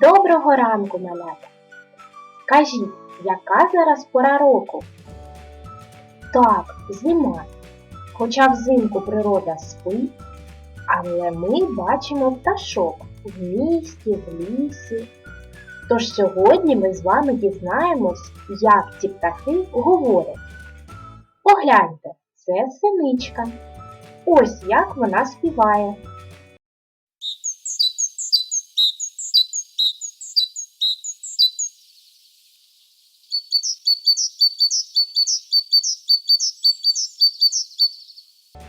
Доброго ранку, малята! Кажіть, яка зараз пора року? Так, зима. Хоча взимку природа спить, але ми бачимо пташок в місті, в лісі. Тож сьогодні ми з вами дізнаємось, як ці птахи говорять. Погляньте, це синичка. Ось як вона співає.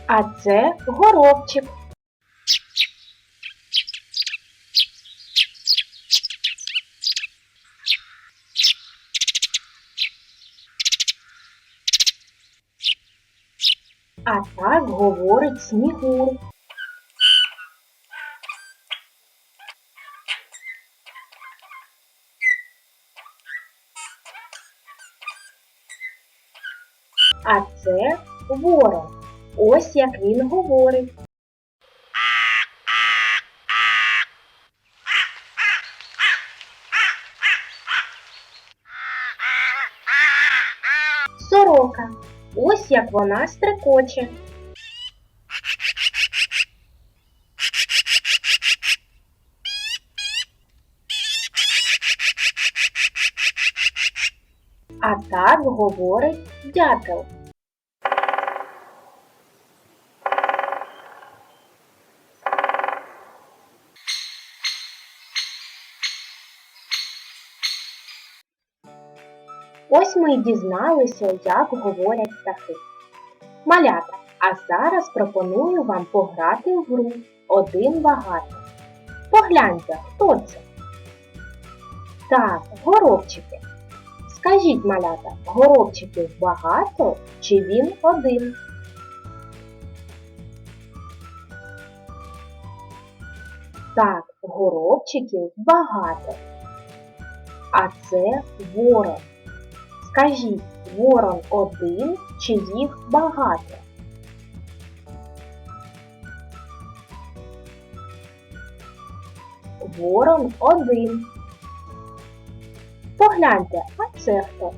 А це горобчик. А так говорить Снігур. А це ворон. Ось як він говорить. Сорока. Ось як вона стрекоче. А так говорить дятел. Ось ми й дізналися, як говорять птахи. Малята, а зараз пропоную вам пограти в гру один багато. Погляньте, хто це? Так, горобчики. Скажіть, малята, горобчиків багато чи він один? Так, горобчиків багато. А це ворон. Скажіть, ворон один чи їх багато? Ворон один. Погляньте, а це хто?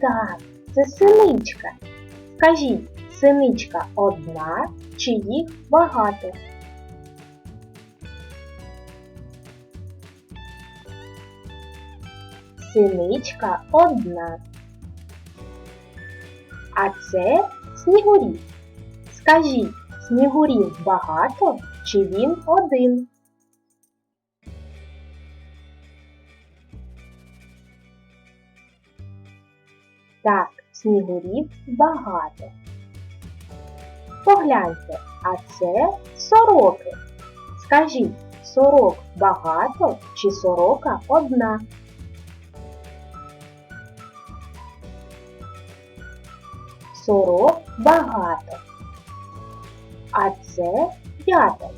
Так, це синичка. Скажіть, синичка одна чи їх багато? Синичка одна. А це снігурів. Скажіть, снігурів багато чи він один? Так, снігурів багато. Погляньте, а це сороки. Скажіть, сорок багато чи сорока одна? Сорок багато. А це дятел.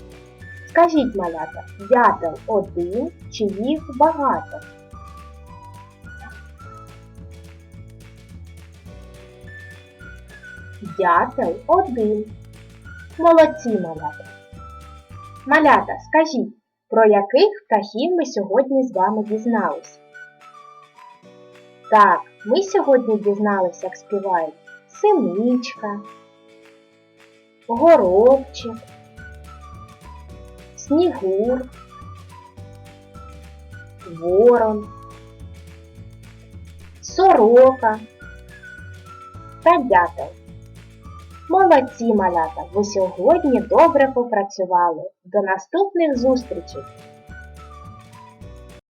Скажіть, малята, дятел один чи їх багато? Дятел один. Молодці, малята. Малята, скажіть, про яких птахів ми сьогодні з вами дізнались? Так, ми сьогодні дізналися, як співають синичка, горобчик, снігур, ворон, сорока та дятел. Молодці, малята! Ви сьогодні добре попрацювали. До наступних зустрічей!